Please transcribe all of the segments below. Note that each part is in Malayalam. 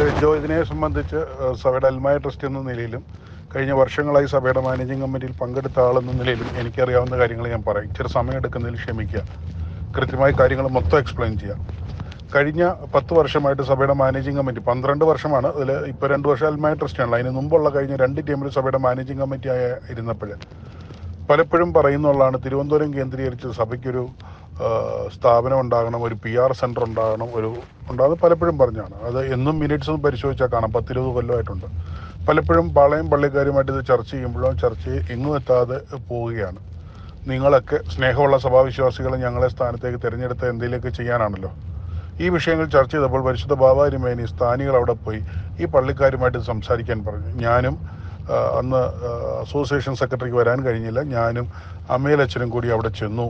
ഏഹ് ജോ ഇതിനെ സംബന്ധിച്ച് സഭയുടെ അൽമായ ട്രസ്റ്റ് എന്ന നിലയിലും കഴിഞ്ഞ വർഷങ്ങളായി സഭയുടെ മാനേജിംഗ് കമ്മിറ്റിയിൽ പങ്കെടുത്ത ആളെന്ന നിലയിലും എനിക്കറിയാവുന്ന കാര്യങ്ങൾ ഞാൻ പറയും. ഇച്ചിരി സമയം എടുക്കുന്നതിൽ ക്ഷമിക്കുക. കൃത്യമായി കാര്യങ്ങൾ മൊത്തം എക്സ്പ്ലെയിൻ ചെയ്യാം. കഴിഞ്ഞ പത്ത് വർഷമായിട്ട് സഭയുടെ മാനേജിംഗ് കമ്മിറ്റി പന്ത്രണ്ട് വർഷമാണ് അതിൽ ഇപ്പോൾ രണ്ട് വർഷം അൽമായ ട്രസ്റ്റാണല്ലോ അതിന് മുമ്പുള്ള കഴിഞ്ഞ രണ്ട് ടീമിൽ സഭയുടെ മാനേജിംഗ് കമ്മിറ്റി ആയ ഇരുന്നപ്പോൾ പലപ്പോഴും പറയുന്നുള്ളതാണ് തിരുവനന്തപുരം കേന്ദ്രീകരിച്ച് സഭയ്ക്കൊരു സ്ഥാപനം ഉണ്ടാകണം ഒരു പി ആർ സെന്റർ ഉണ്ടാകണം ഒരു ഉണ്ടാകുന്നത് പലപ്പോഴും പറഞ്ഞാണ്. അത് എന്നും മിനിറ്റ്സ് ഒന്ന് പരിശോധിച്ചാൽ കാണാം. പത്തിരുപത് കൊല്ലമായിട്ടുണ്ട്. പലപ്പോഴും പാളയം പള്ളിക്കാരുമായിട്ട് ഇത് ചർച്ച ചെയ്യുമ്പോഴും ചർച്ച എങ്ങും എത്താതെ പോവുകയാണ്. നിങ്ങളൊക്കെ സ്നേഹമുള്ള സഭാവിശ്വാസികൾ ഞങ്ങളെ സ്ഥാനത്തേക്ക് തിരഞ്ഞെടുത്ത് എന്തെങ്കിലുമൊക്കെ ചെയ്യാനാണല്ലോ. ഈ വിഷയങ്ങൾ ചർച്ച ചെയ്തപ്പോൾ പരിശുദ്ധ ബാബാരിമേനി സ്ഥാനികൾ അവിടെ പോയി. ഈ പള്ളിക്കാരുമായിട്ട് സംസാരിക്കാൻ പറഞ്ഞു. ഞാനും അന്ന് അസോസിയേഷൻ സെക്രട്ടറിക്ക് വരാൻ കഴിഞ്ഞില്ല. ഞാനും അമ്മയിലച്ഛനും കൂടി അവിടെ ചെന്നു.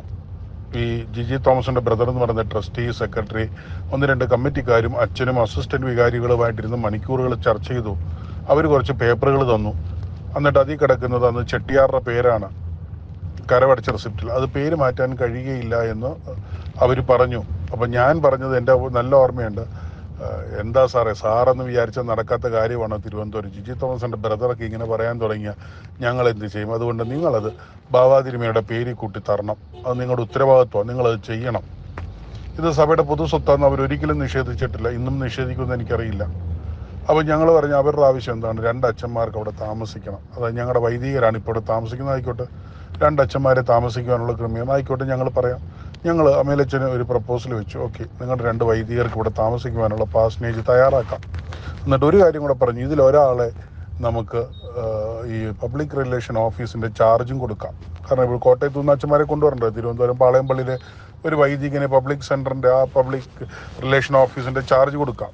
ഈ ജിജി തോമസിന്റെ ബ്രദർ എന്ന് പറയുന്ന ട്രസ്റ്റി സെക്രട്ടറി ഒന്ന് രണ്ട് കമ്മിറ്റിക്കാരും അച്ഛനും അസിസ്റ്റന്റ് വികാരികളുമായിട്ടിരുന്ന് മണിക്കൂറുകൾ ചർച്ച ചെയ്തു. അവർ കുറച്ച് പേപ്പറുകൾ തന്നു. എന്നിട്ട് അതിൽ കിടക്കുന്നത് അന്ന് ചെട്ടിയാറുടെ പേരാണ്. കരവടച്ച റെസിപ്റ്റിൽ അത് പേര് മാറ്റാൻ കഴിയുകയില്ല എന്ന് അവർ പറഞ്ഞു. അപ്പം ഞാൻ പറഞ്ഞത് എന്റെ നല്ല ഓർമ്മയുണ്ട്. എന്താ സാറേ? സാറെന്ന് വിചാരിച്ചാൽ നടക്കാത്ത കാര്യമാണ് തിരുവനന്തപുരം? ജിജി തോമസിന്റെ ബ്രദറൊക്കെ ഇങ്ങനെ പറയാൻ തുടങ്ങിയ ഞങ്ങൾ എന്ത് ചെയ്യും? അതുകൊണ്ട് നിങ്ങളത് ബാബാതിരുമയുടെ പേര് കൂട്ടി തരണം. അത് നിങ്ങളുടെ ഉത്തരവാദിത്വം നിങ്ങളത് ചെയ്യണം. ഇത് സഭയുടെ പൊതു സ്വത്താന്ന് അവർ ഒരിക്കലും നിഷേധിച്ചിട്ടില്ല. ഇന്നും നിഷേധിക്കുമെന്ന് എനിക്കറിയില്ല. അപ്പോൾ ഞങ്ങൾ പറഞ്ഞു അവരുടെ ആവശ്യം എന്താണ്? രണ്ട് അച്ഛന്മാർക്ക് അവിടെ താമസിക്കണം. അതായത് ഞങ്ങളുടെ വൈദികരാണ് ഇപ്പോൾ ഇവിടെ താമസിക്കുന്നത്. ആയിക്കോട്ടെ. രണ്ട് അച്ഛന്മാരെ താമസിക്കാനുള്ള ക്രമീകരണം. ആയിക്കോട്ടെ ഞങ്ങൾ പറയാം. ഞങ്ങൾ അമേലച്ചന് ഒരു പ്രപ്പോസൽ വെച്ചു. ഓക്കെ നിങ്ങളുടെ രണ്ട് വൈദികർക്ക് ഇവിടെ താമസിക്കുവാനുള്ള പാസ്നേജ് തയ്യാറാക്കാം. എന്നിട്ട് ഒരു കാര്യം കൂടെ പറഞ്ഞു. ഇതിൽ ഒരാളെ നമുക്ക് ഈ പബ്ലിക് റിലേഷൻ ഓഫീസിന്റെ ചാർജും കൊടുക്കാം. കാരണം ഇപ്പോൾ കോട്ടയത്ത് നിന്ന് അച്ഛന്മാരെ കൊണ്ടുവരണ്ടേ? തിരുവനന്തപുരം പാളയംപള്ളിയിലെ ഒരു വൈദികനെ പബ്ലിക് സെന്ററിന്റെ ആ പബ്ലിക് റിലേഷൻ ഓഫീസിന്റെ ചാർജ് കൊടുക്കാം.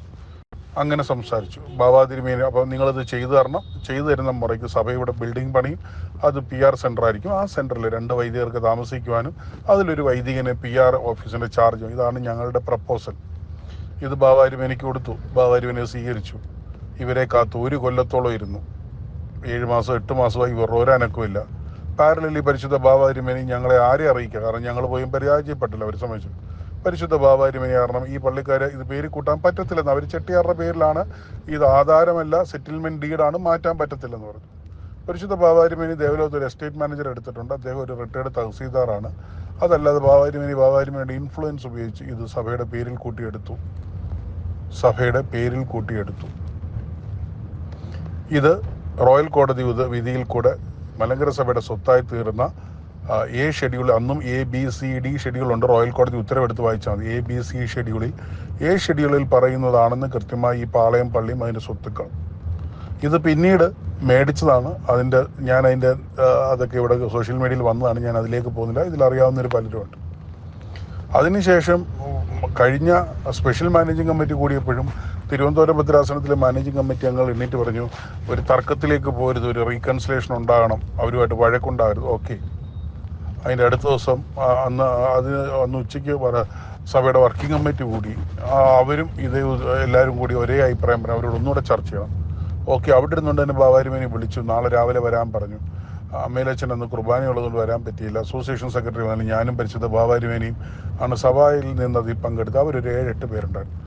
അങ്ങനെ സംസാരിച്ചു. ബാബാതിരുമേനി അപ്പോൾ നിങ്ങളത് ചെയ്തു തരണം. ചെയ്തു തരുന്ന മുറയ്ക്ക് സഭയുടെ ബിൽഡിംഗ് പണിയും അത് പി ആർ സെന്റർ ആയിരിക്കും. ആ സെന്ററിൽ രണ്ട് വൈദികർക്ക് താമസിക്കുവാനും അതിലൊരു വൈദികനെ പി ആർ ഓഫീസിന്റെ ചാർജും ഇതാണ് ഞങ്ങളുടെ പ്രപ്പോസൽ ഇത് ബാബാരുമേനിക്ക് കൊടുത്തു. ബാബാരുമനെ സ്വീകരിച്ചു. ഇവരെ കാത്തു. ഒരു കൊല്ലത്തോളം ഇരുന്നു. ഏഴ് മാസം എട്ട് മാസമായി ഇവരുടെ അനക്കുമില്ല പാരലലി പരിശുദ്ധ ബാബാരുമേനി ഞങ്ങളെ ആരെ അറിയിക്കുക കാരണം ഞങ്ങൾ പോയി പരാജയപ്പെട്ടില്ല അവർ സമയത്ത് പരിശുദ്ധ ബാബാരിമനി കാരണം ഈ പള്ളിക്കാരെ ഇത് പേര് കൂട്ടാൻ പറ്റത്തില്ലെന്ന്. അവർ ചെട്ടിയാറുടെ പേരിലാണ് ഇത് ആധാരമല്ല സെറ്റിൽമെന്റ് ഡീഡാണ് മാറ്റാൻ പറ്റത്തില്ലെന്ന് പറഞ്ഞു. പരിശുദ്ധ ബാബാരുമേനി ദേവലോകത്ത് ഒരു എസ്റ്റേറ്റ് മാനേജർ എടുത്തിട്ടുണ്ട്. അദ്ദേഹം ഒരു റിട്ടയർഡ് തഹസീൽദാറാണ്. അതല്ലാതെ ബാബാരുമേനി ബാബാരുമേനിയുടെ ഇൻഫ്ലുവൻസ് ഉപയോഗിച്ച് ഇത് സഭയുടെ പേരിൽ കൂട്ടിയെടുത്തു. സഭയുടെ പേരിൽ കൂട്ടിയെടുത്തു. ഇത് റോയൽ കോടതി വിധിയിൽ കൂടെ മലങ്കര സഭയുടെ സ്വത്തായി തീർന്ന എ ഷെഡ്യൂൾ അന്നും A B C D schedule ഉണ്ട്. റോയൽ കോടതി ഉത്തരവെടുത്ത് വായിച്ചാൽ മതി. എ ബി സി ഷെഡ്യൂളിൽ എ ഷെഡ്യൂളിൽ പറയുന്നതാണെന്ന് കൃത്യമായി ഈ പാളയം പള്ളിയും അതിന്റെ സ്വത്തുക്കൾ. ഇത് പിന്നീട് മേടിച്ചതാണ്. അതിന്റെ ഞാൻ അതിന്റെ അതൊക്കെ ഇവിടെ സോഷ്യൽ മീഡിയയിൽ വന്നതാണ്. ഞാൻ അതിലേക്ക് പോകുന്നില്ല. ഇതിലറിയാവുന്നൊരു പലരുമുണ്ട് അതിനുശേഷം കഴിഞ്ഞ സ്പെഷ്യൽ മാനേജിംഗ് കമ്മിറ്റി കൂടിയപ്പോഴും തിരുവനന്തപുരം ഭദ്രാസനത്തിലെ മാനേജിംഗ് കമ്മിറ്റി അംഗങ്ങൾ എണ്ണീറ്റ് പറഞ്ഞു ഒരു തർക്കത്തിലേക്ക് പോരുത്. ഒരു റീകൺസിലേഷൻ ഉണ്ടാകണം. അവരുമായിട്ട് വഴക്കുണ്ടാകരുത്. ഓക്കെ അതിന്റെ അടുത്ത ദിവസം അന്ന് അതിന് അന്ന് ഉച്ചയ്ക്ക് പറ സഭയുടെ വർക്കിംഗ് കമ്മിറ്റി കൂടി അവരും ഇതേ എല്ലാവരും കൂടി ഒരേ അഭിപ്രായം പറഞ്ഞു അവരോട് ഒന്നുകൂടെ ചർച്ച ചെയ്യണം. ഓക്കെ അവിടെ ഇരുന്നുകൊണ്ട് തന്നെ ബാബാരിമേനെ വിളിച്ചു നാളെ രാവിലെ വരാൻ പറഞ്ഞു. അമ്മയിലച്ഛൻ അന്ന് കുർബാനയുള്ളതുകൊണ്ട് വരാൻ പറ്റിയില്ല. അസോസിയേഷൻ സെക്രട്ടറി വന്നു ഞാനും പരിശുദ്ധ ബാബാരുമേനിയും ആണ് സഭയിൽ നിന്ന് അതിൽ പങ്കെടുത്ത് അവരൊരു ഏഴെട്ട് പേരുണ്ടായിരുന്നു.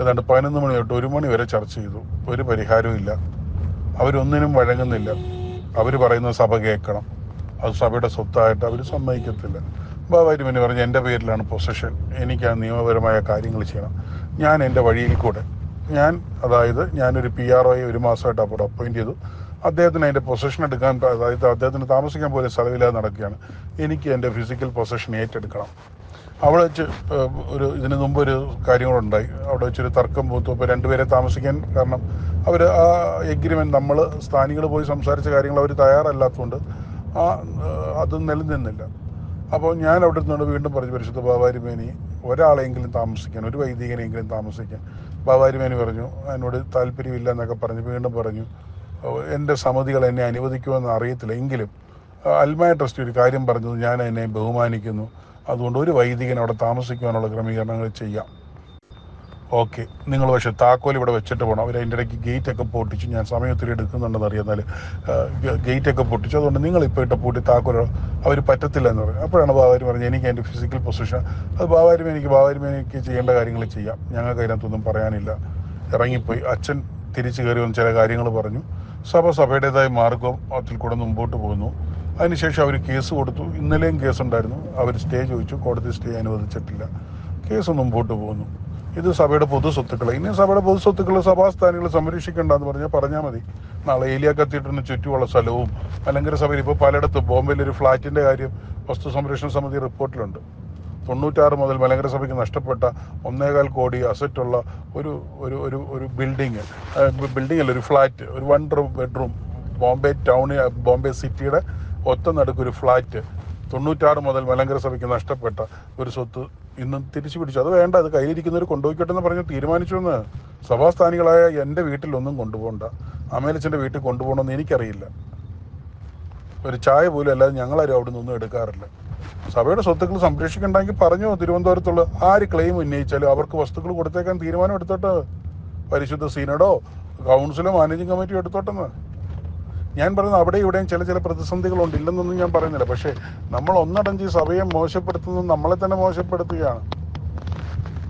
ഏതാണ്ട് പതിനൊന്ന് മണി തൊട്ട് ഒരു മണി വരെ ചർച്ച ചെയ്തു. ഒരു പരിഹാരവും ഇല്ല. അവരൊന്നിനും വഴങ്ങുന്നില്ല. അവർ പറയുന്ന സഭ കേൾക്കണം. അത് സഭയുടെ സ്വത്തായിട്ട് അവർ സമ്മതിക്കത്തില്ല. ബാബാരുമനി പറഞ്ഞു എന്റെ പേരിലാണ് പൊസഷൻ. എനിക്ക് ആ നിയമപരമായ കാര്യങ്ങൾ ചെയ്യണം. ഞാൻ എന്റെ വഴിയിൽ കൂടെ. ഞാൻ അതായത് ഞാനൊരു പി ആർ ഒയെ ഒരു മാസമായിട്ട് അപ്പോൾ അപ്പോയിന്റ് ചെയ്തു. അദ്ദേഹത്തിന് അതിന്റെ പൊസഷൻ എടുക്കാൻ അതായത് അദ്ദേഹത്തിന് താമസിക്കാൻ പോലും സ്ഥലമില്ലാതെ നടക്കുകയാണ്. എനിക്ക് എന്റെ ഫിസിക്കൽ പൊസഷൻ ഏറ്റെടുക്കണം. അവിടെ വെച്ച് ഒരു ഇതിന് മുമ്പ് ഒരു കാര്യങ്ങളുണ്ടായി. അവിടെ വെച്ചൊരു തർക്കം പൂത്തു. അപ്പോൾ രണ്ടുപേരെ താമസിക്കാൻ കാരണം അവർ ആ എഗ്രിമെന്റ് നമ്മൾ സ്ഥാനികൾ പോയി സംസാരിച്ച കാര്യങ്ങൾ അവർ തയ്യാറല്ലാത്തതുകൊണ്ട് ആ അത് നിലനിന്നില്ല. അപ്പോൾ ഞാൻ അവിടെ നിന്നുകൊണ്ട് വീണ്ടും പറഞ്ഞു പരിശുദ്ധ ബാബാരിമേനി ഒരാളെങ്കിലും താമസിക്കാൻ ഒരു വൈദികനെങ്കിലും താമസിക്കാൻ. ബാബാരിമേനി പറഞ്ഞു എന്നോട് താല്പര്യമില്ല എന്നൊക്കെ പറഞ്ഞ് വീണ്ടും പറഞ്ഞു എന്റെ സമിതികൾ എന്നെ അനുവദിക്കുമെന്ന് അറിയത്തില്ല. എങ്കിലും അൽമായ ട്രസ്റ്റ് ഒരു കാര്യം പറഞ്ഞത് ഞാൻ എന്നെ ബഹുമാനിക്കുന്നു. അതുകൊണ്ട് ഒരു വൈദികൻ അവിടെ താമസിക്കുവാനുള്ള ക്രമീകരണങ്ങൾ ചെയ്യാം. ഓക്കെ. നിങ്ങൾ പക്ഷെ താക്കോൽ ഇവിടെ വെച്ചിട്ട് പോകണം അവർ അതിന്റെ ഇടയ്ക്ക് ഗേറ്റ് ഒക്കെ പൊട്ടിച്ചു ഞാൻ സമയം ഒത്തിരി എടുക്കുന്നുണ്ടെന്ന് ഗേറ്റ് ഒക്കെ പൊട്ടിച്ചു. അതുകൊണ്ട് നിങ്ങൾ ഇപ്പോൾ ഇട്ട പൂട്ടി താക്കോൽ അവർ പറ്റത്തില്ല എന്ന് പറയും. അപ്പോഴാണ് ബാബാരി പറഞ്ഞത് എനിക്ക് എന്റെ ഫിസിക്കൽ പൊസിഷൻ അത് ബാബാരും എനിക്ക് ബാബാരും എനിക്ക് ചെയ്യേണ്ട കാര്യങ്ങൾ ചെയ്യാം. ഞങ്ങൾക്ക് അതിനകത്തൊന്നും പറയാനില്ല. ഇറങ്ങിപ്പോയി. അച്ഛൻ തിരിച്ചു കയറി വന്ന് ചില കാര്യങ്ങൾ പറഞ്ഞു. സഭ സഭയുടേതായ മാർഗം അതിൽ കൂടെ മുമ്പോട്ട് പോകുന്നു. അതിനുശേഷം അവർ കേസ് കൊടുത്തു. ഇന്നലെയും കേസ് ഉണ്ടായിരുന്നു അവർ സ്റ്റേ ചോദിച്ചു. കോടതി സ്റ്റേ അനുവദിച്ചിട്ടില്ല. കേസ് മുമ്പോട്ട് പോകുന്നു. ഇത് സഭയുടെ പൊതു സ്വത്തുക്കൾ ഇനി സഭയുടെ പൊതു സ്വത്തുക്കൾ സഭാസ്ഥാനികൾ സംരക്ഷിക്കേണ്ടെന്ന് പറഞ്ഞാൽ പറഞ്ഞാൽ മതി. നാളെ ഏലിയ കത്തീഡ്രലിന് ചുറ്റുമുള്ള സ്ഥലവും മലങ്കര സഭയിൽ ഇപ്പോൾ പലയിടത്തും ബോംബെയിൽ ഒരു ഫ്ളാറ്റിന്റെ കാര്യം വസ്തു സംരക്ഷണ സമിതി റിപ്പോർട്ടിലുണ്ട്. തൊണ്ണൂറ്റാറ് മുതൽ മലങ്കര സഭയ്ക്ക് നഷ്ടപ്പെട്ട ഒന്നേകാൽ കോടി അസറ്റുള്ള ഒരു ഒരു ഒരു ഒരു ബിൽഡിങ് ബിൽഡിംഗ് അല്ല ഒരു ഫ്ലാറ്റ് ഒരു one room bedroom Bombay town Bombay സിറ്റിയുടെ ഒത്ത നടുക്കൊരു ഫ്ലാറ്റ് തൊണ്ണൂറ്റാറ് മുതൽ മലങ്കര സഭയ്ക്ക് നഷ്ടപ്പെട്ട ഒരു സ്വത്ത് ഇന്നും തിരിച്ചു പിടിച്ചു. അത് വേണ്ട അത് കയ്യിലിരിക്കുന്നവർ കൊണ്ടുപോയിക്കോട്ടെ എന്ന് പറഞ്ഞ് തീരുമാനിച്ചു എന്ന് സഭാസ്ഥാനികളായ എന്റെ വീട്ടിലൊന്നും കൊണ്ടുപോകണ്ട. അമേലച്ചന്റെ വീട്ടിൽ കൊണ്ടുപോകണമെന്ന് എനിക്കറിയില്ല. ഒരു ചായ പോലും അല്ലാതെ ഞങ്ങളാരും അവിടെ നിന്നൊന്നും എടുക്കാറില്ല. സഭയുടെ സ്വത്തുക്കൾ സംരക്ഷിക്കണ്ടെങ്കിൽ പറഞ്ഞു തിരുവനന്തപുരത്തുള്ള ആര് ക്ലെയിം ഉന്നയിച്ചാലും അവർക്ക് വസ്തുക്കൾ കൊടുത്തേക്കാൻ തീരുമാനം എടുത്തോട്ടെ? പരിശുദ്ധ സീനഡോ കൗൺസിലോ മാനേജിംഗ് കമ്മിറ്റിയോ എടുത്തോട്ടെന്ന്? ഞാൻ പറയുന്നത് അവിടെ ഇവിടെയും ചില ചില പ്രതിസന്ധികളുണ്ട് ഇല്ലെന്നൊന്നും ഞാൻ പറയുന്നില്ല. പക്ഷേ നമ്മൾ ഒന്നടഞ്ച് സഭയെ മോശപ്പെടുത്തുന്നത് നമ്മളെ തന്നെ മോശപ്പെടുത്തുകയാണ്.